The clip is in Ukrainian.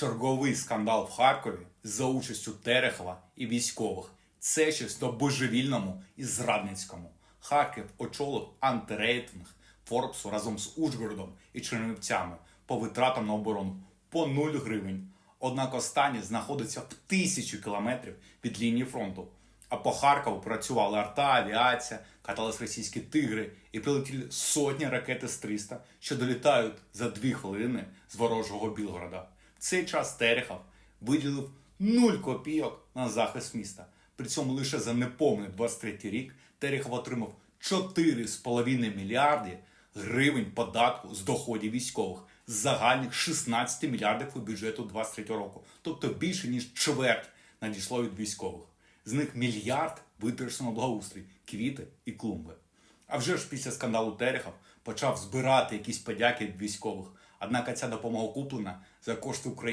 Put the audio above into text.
Черговий скандал в Харкові за участю Терехова і військових. Це щось то божевільному і зрадницькому. Харків очолив антирейтинг Форбсу разом з Ужгородом і Чернівцями по витратам на оборону по 0 гривень. Однак останнє знаходиться в тисячу кілометрів від лінії фронту. А по Харкову працювали арта, авіація, катались російські тигри і прилетіли сотні ракет С-300, що долітають за дві хвилини з ворожого Білгорода. Цей час Терехов виділив 0 копійок на захист міста. При цьому лише за неповний 23 рік Терехов отримав 4,5 мільярди гривень податку з доходів військових з загальних 16 мільярдів у бюджету 23 року, тобто більше ніж чверть надійшло від військових. З них мільярд витрачено благоустрій, квіти і клумби. А вже ж після скандалу Терехов почав збирати якісь подяки від військових. Однак ця допомога куплена за кошти України.